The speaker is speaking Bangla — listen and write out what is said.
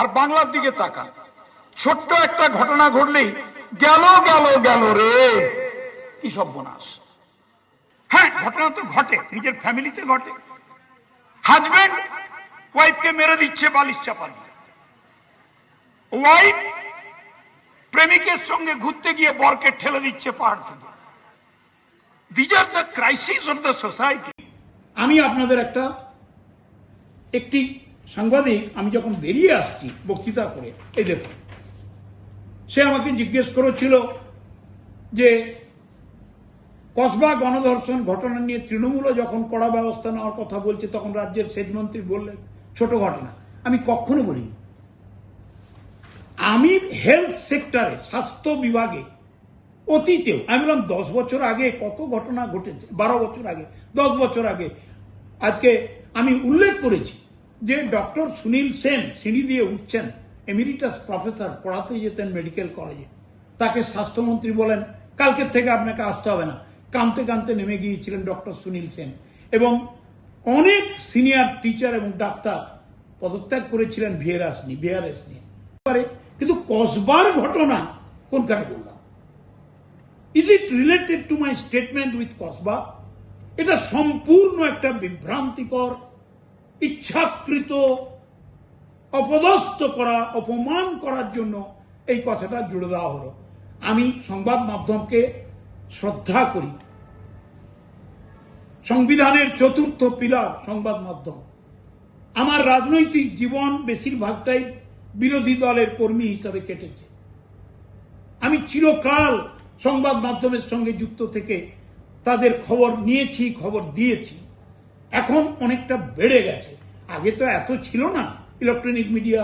আর বাংলার দিকে তাকা। ছোট্ট একটা ঘটনা ঘটলেই গেল গেল গেল রে। কি সর্বনাশ। হ্যাঁ ঘটনা তো ঘটে, নিজের ফ্যামিলিতে ঘটে। হাজবেন্ড ওয়াইফকে মেরে দিচ্ছে বালিশ চাপা দিয়ে। ওয়াইফ প্রেমিকের সঙ্গে ঘুরতে গিয়ে বরকে ঠেলে দিচ্ছে পাহাড় থেকে। These are the crisis of the society আমি আপনাদের একটা একটি সাংবাদিক, আমি যখন বেরিয়ে আসছি বক্তৃতা করে, এই দেখুন, সে আমাকে জিজ্ঞেস করেছিল যে, কসবা গণধর্ষণ ঘটনা নিয়ে তৃণমূলও যখন কড়া ব্যবস্থা নেওয়ার কথা বলছে, তখন রাজ্যের সেচমন্ত্রী বললেন, ছোট ঘটনা, আমি কখনো বলিনি। আমি হেলথ সেক্টরে স্বাস্থ্য বিভাগে, অতীতেও, আমি বললাম, দশ বছর আগে কত ঘটনা ঘটেছে, বারো বছর আগে, দশ বছর আগে, আজকে আমি উল্লেখ করেছি যে ডক্টর সুনীল সেন সিঁড়ি দিয়ে উঠছেন, এমিরিটাস প্রফেসর, পড়াতে যেতেন মেডিকেল কলেজে। তাকে স্বাস্থ্যমন্ত্রী বলেন, কালকের থেকে আপনাকে আসতে হবে না। কাঁদতে কাঁদতে নেমে গিয়েছিলেন ডক্টর সুনীল সেন। এবং অনেক সিনিয়র টিচার এবং ডাক্তার পদত্যাগ করেছিলেন ভিএরএস নিয়ে, ভিআরএস নিয়ে। কিন্তু কসবার ঘটনা কোনখানে বললাম? Is it related to my statement with Kasba? এটা সম্পূর্ণ একটা বিভ্রান্তিকর ইচ্ছাকৃত অপদস্থ করা, অপমান করার জন্য এই কথাটা জুড়ে দেওয়া হলো। আমি সংবাদ মাধ্যমকে শ্রদ্ধা করি। সংবিধানের চতুর্থ পিলার সংবাদ মাধ্যম। আমার রাজনৈতিক জীবন বেশিরভাগটাই বিরোধী দলের কর্মী হিসাবে কেটেছে। আমি চিরকাল সংবাদ মাধ্যমের সঙ্গে যুক্ত থেকে তাদের খবর নিয়েছি, খবর দিয়েছি। এখন অনেকটা বেড়ে গেছে। আগে তো এত ছিল না ইলেকট্রনিক মিডিয়া।